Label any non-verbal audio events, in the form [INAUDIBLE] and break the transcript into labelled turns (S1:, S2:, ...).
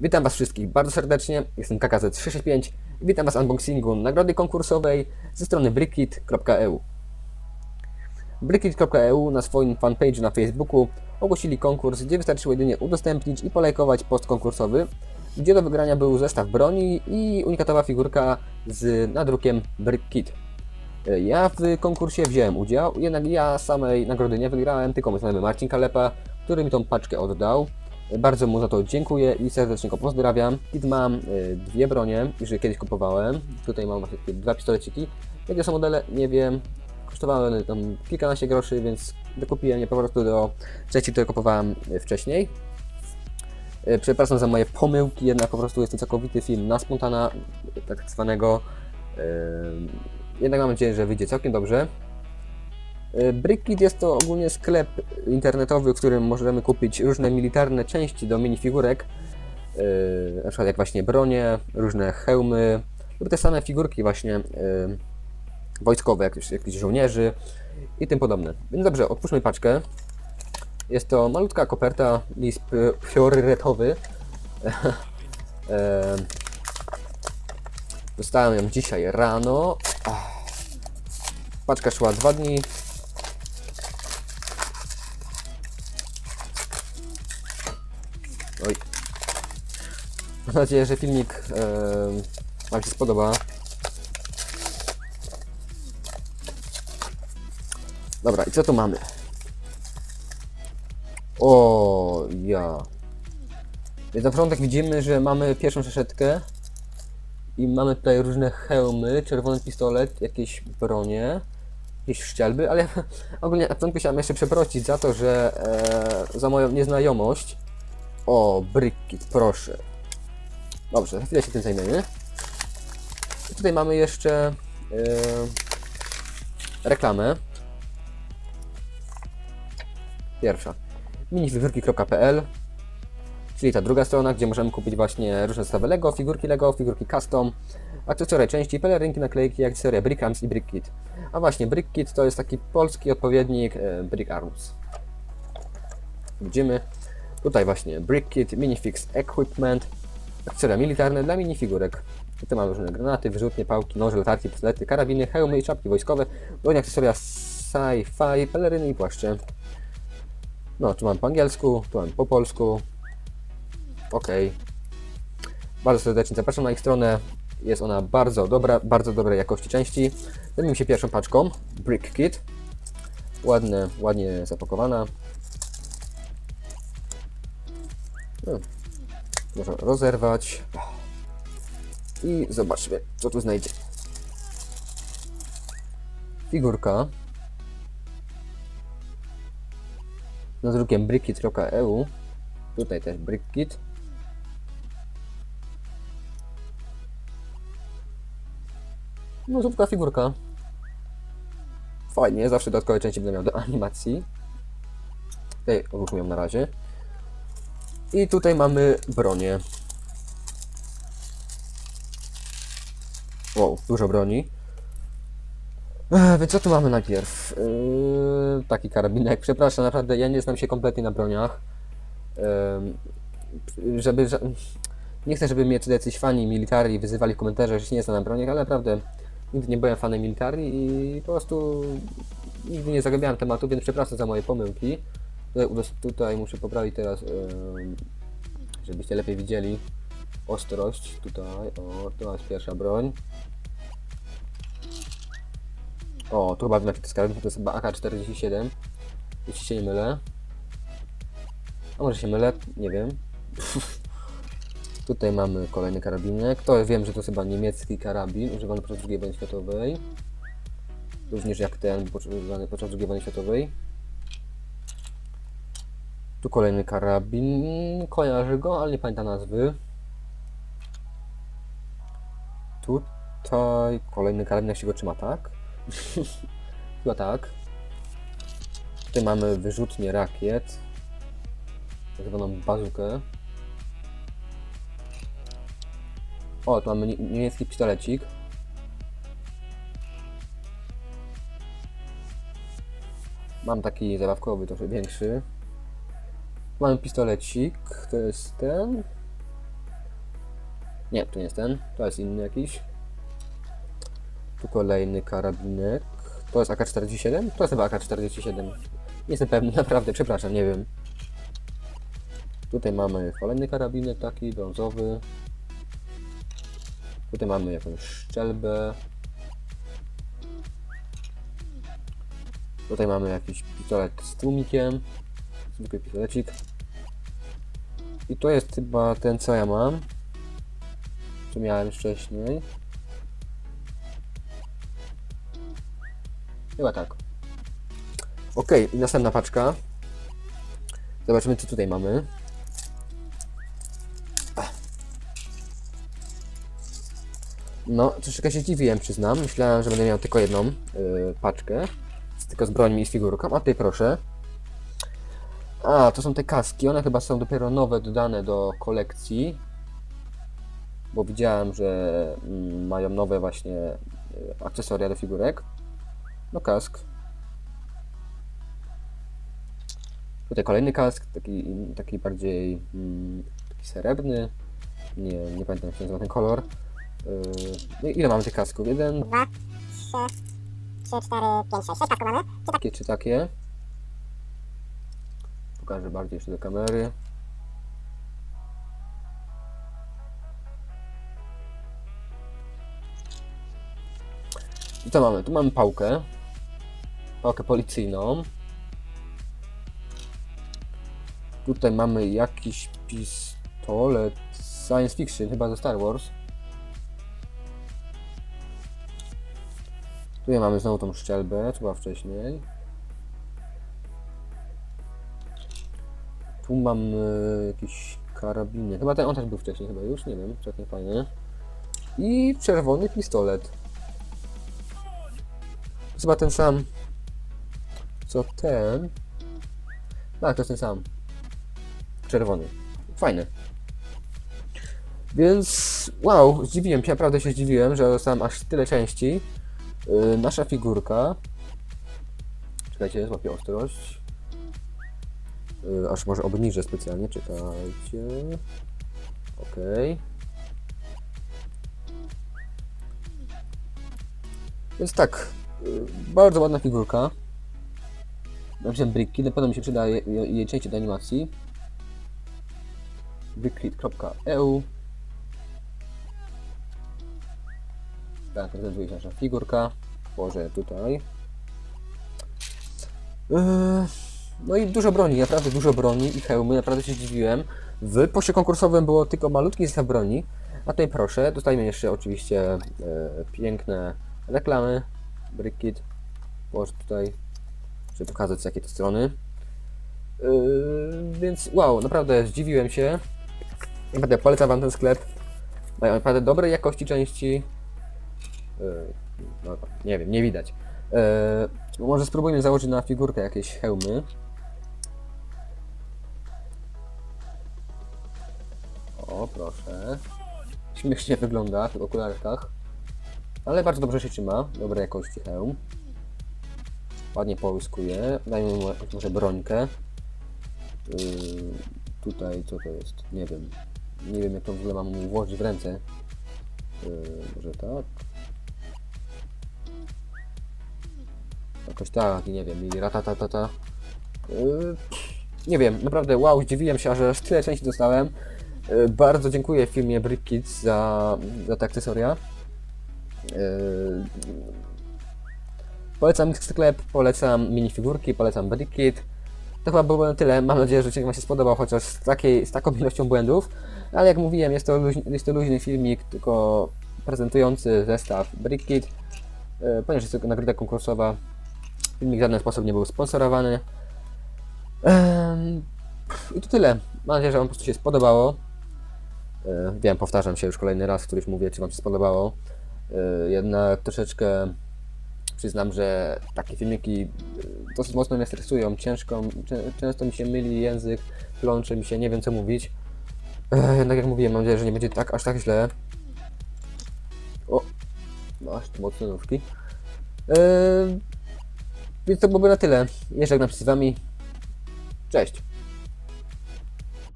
S1: Witam Was wszystkich bardzo serdecznie, jestem KKZ365 i witam Was w unboxingu nagrody konkursowej ze strony brickit.eu. Brickit.eu na swoim fanpage na Facebooku ogłosili konkurs, gdzie wystarczyło jedynie udostępnić i polajkować post konkursowy, gdzie do wygrania był zestaw broni i unikatowa figurka z nadrukiem Brickit. Ja w konkursie wziąłem udział, jednak ja samej nagrody nie wygrałem, tylko mój znajomy Marcin Kalepa, który mi tą paczkę oddał. Bardzo mu za to dziękuję i serdecznie go pozdrawiam. Kit mam y, dwie bronie, już je kiedyś kupowałem. Tutaj mam właśnie takie dwa pistoleciki. Jakie są modele, nie wiem. Kosztowały one tam kilkanaście groszy, więc dokupiłem je po prostu do części, które kupowałem y, wcześniej. Y, Przepraszam za moje pomyłki, jednak po prostu jest to całkowity film na spontana, tak zwanego. Jednak mam nadzieję, że wyjdzie całkiem dobrze. Y, Brickit jest to ogólnie sklep internetowy, w którym możemy kupić różne militarne części do minifigurek, yy, na przykład jak właśnie bronie, różne hełmy lub te same figurki właśnie yy, wojskowe, jak jakichś żołnierzy i tym podobne. Więc dobrze, otwórzmy paczkę. Jest to malutka koperta, list priorytetowy. [LAUGHS] Dostałem ją dzisiaj rano. Paczka szła dwa dni, Mam nadzieję, że filmik em, Wam się spodoba. Dobra, i co tu mamy? O, ja. Więc na początek widzimy, że mamy pierwszą szeszetkę. I mamy tutaj różne hełmy, czerwony pistolet, jakieś bronie, jakieś szczelby, ale [LAUGHS] ogólnie na początku chciałem jeszcze przeprosić za to, że e, za moją nieznajomość. O, Brickit, proszę. Dobrze, chwilę się tym zajmiemy. I tutaj mamy jeszcze e, reklamę. Pierwsza. minifigurki.pl Czyli ta druga strona, gdzie możemy kupić właśnie różne zestawy Lego, figurki Lego, figurki custom, akcesoria części, pelerynki, naklejki, akcesoria Brick Arms i Brick Kit. A właśnie Brick Kit to jest taki polski odpowiednik e, Brick Arms. Widzimy tutaj właśnie Brick Kit, Minifix Equipment, akcesoria militarne dla minifigurek. Tutaj mamy różne granaty, wyrzutnie, pałki, noże, latarki, pistolety, karabiny, hełmy i czapki wojskowe, broń akcesoria sci-fi, peleryny i płaszcze. No, tu mam po angielsku, tu mam po polsku. Ok. Bardzo serdecznie zapraszam na ich stronę. Jest ona bardzo dobra, bardzo dobrej jakości części. Zajmijmy się pierwszą paczką. Brick Kit. Ładne, ładnie zapakowana. No. Można rozerwać. I zobaczmy, co tu znajdzie. Figurka. Z drukiem brickit.eu. Tutaj też brickit. No, zupka figurka. Fajnie, zawsze dodatkowe części będę miał do animacji. Tutaj ją na razie. I tutaj mamy bronię. Wow, dużo broni. Ech, Więc co tu mamy najpierw? Yy, taki karabinek. Przepraszam, naprawdę ja nie znam się kompletnie na broniach. Yy, żeby. Nie chcę, żeby mnie tutaj jacyś fani militari wyzywali w komentarzach, że się nie znam na broniach, ale naprawdę nigdy nie byłem fanem militari i po prostu nigdy nie zagłębiałem tematu, więc przepraszam za moje pomyłki. Tutaj, tutaj muszę poprawić teraz, żebyście lepiej widzieli ostrość. Tutaj, o, to jest pierwsza broń. O, tu chyba wiem jaki to karabin, to jest chyba AK-47. Jeśli się nie mylę. A może się mylę? Nie wiem. [LAUGHS] Tutaj mamy kolejny karabinek. To wiem, że to chyba niemiecki karabin, używany podczas II wojny światowej. Również jak ten, używany podczas II wojny światowej. Tu kolejny karabin. Kojarzy go, ale nie pamiętam nazwy. Tutaj kolejny karabin, jak się go trzyma, tak? [LAUGHS] Chyba tak. Tutaj mamy wyrzutnię rakiet. Tak zwaną bazukę. O, tu mamy nie- niemiecki pistolecik. Mam taki zabawkowy, trochę większy. Mamy pistolecik, to jest ten. Nie, to nie jest ten. To jest inny jakiś. Tu kolejny karabinek. To jest AK-47? To jest chyba AK-47. Nie jestem pewny, [LAUGHS] naprawdę, przepraszam, nie wiem. Tutaj mamy kolejny karabinek taki, brązowy. Tutaj mamy jakąś szczelbę. Tutaj mamy jakiś pistolet z tłumikiem. Zwykły pistolecik. I to jest chyba ten, co ja mam. Co miałem wcześniej. Chyba tak. Ok, i następna paczka. Zobaczymy, co tutaj mamy. No, troszeczkę się zdziwiłem, przyznam. Myślałem, że będę miał tylko jedną yy, paczkę. Tylko z brońmi i z figurką. A tutaj proszę. A, to są te kaski. One chyba są dopiero nowe, dodane do kolekcji. Bo widziałem, że mm, mają nowe właśnie y, akcesoria do figurek. No kask. Tutaj kolejny kask, taki, taki bardziej mm, taki srebrny. Nie, nie pamiętam jak się nazywa ten kolor. Yy, ile mamy tych kasków? Jeden,
S2: dwa, trzy, trzy, cztery, pięć, sześć. Sześć kasków mamy. Czy tak?
S1: takie czy takie. Pokażę bardziej jeszcze do kamery. I co mamy? Tu mamy pałkę. Pałkę policyjną. Tutaj mamy jakiś pistolet science fiction, chyba ze Star Wars. Tutaj mamy znowu tą szczelbę, co była wcześniej. Tu mamy jakiś karabiny. Chyba ten on też był wcześniej, chyba już, nie wiem, czekaj fajnie. I czerwony pistolet. Chyba ten sam, co ten. Tak, to jest ten sam. Czerwony. Fajny. Więc wow, zdziwiłem się, naprawdę się zdziwiłem, że dostałem aż tyle części. Yy, nasza figurka. Czekajcie, złapię ostrość. Yy, aż może obniżę specjalnie, czekajcie. Okej. Więc tak, yy, bardzo ładna figurka. Napisałem Bricky, na pewno mi się przyda je, jej części do animacji. Bricklit.eu Tak, prezentuje się nasza figurka. Położę tutaj. Yy, No i dużo broni, naprawdę dużo broni i hełmy, naprawdę się zdziwiłem. W poście konkursowym było tylko malutki zestaw broni, a tutaj proszę, dostajemy jeszcze oczywiście e, piękne reklamy, Brickit, położę tutaj, żeby pokazać z jakiej to strony. Yy, więc wow, naprawdę zdziwiłem się. Naprawdę polecam Wam ten sklep. Mają naprawdę dobrej jakości części. Yy, no, nie wiem, nie widać. Yy, może spróbujmy założyć na figurkę jakieś hełmy. Proszę. Śmiesznie wygląda w okularkach. Ale bardzo dobrze się trzyma. Dobrej jakości hełm. Ładnie połyskuje. Dajmy mu może brońkę. Yy, tutaj co to jest? Nie wiem. Nie wiem jak to w ogóle mam mu włożyć w ręce. Yy, może tak. Jakoś tak, nie wiem, i ratatatata. Yy, nie wiem, naprawdę wow, zdziwiłem się, że aż tyle części dostałem. Yy, bardzo dziękuję firmie Brick Kids za, za te akcesoria. Yy, polecam sklep, polecam minifigurki, polecam Brick Kit. To chyba było na tyle. Mam nadzieję, że odcinek Wam się spodobał, chociaż z, takiej, z taką ilością błędów. Ale jak mówiłem, jest to, luźny, jest to luźny filmik, tylko prezentujący zestaw Brick Kit. Yy, ponieważ jest to nagroda konkursowa, filmik w żaden sposób nie był sponsorowany. I to tyle. Mam nadzieję, że Wam po prostu się spodobało. E, wiem, powtarzam się już kolejny raz, któryś mówię, czy Wam się spodobało. E, jednak troszeczkę przyznam, że takie filmiki e, dosyć mocno mnie stresują, ciężko, czę- często mi się myli język, plącze mi się, nie wiem co mówić. Jednak jak mówiłem, mam nadzieję, że nie będzie tak aż tak źle. O, masz tu mocne nówki. E, więc to byłoby na tyle. Żegnam się z Wami. Cześć.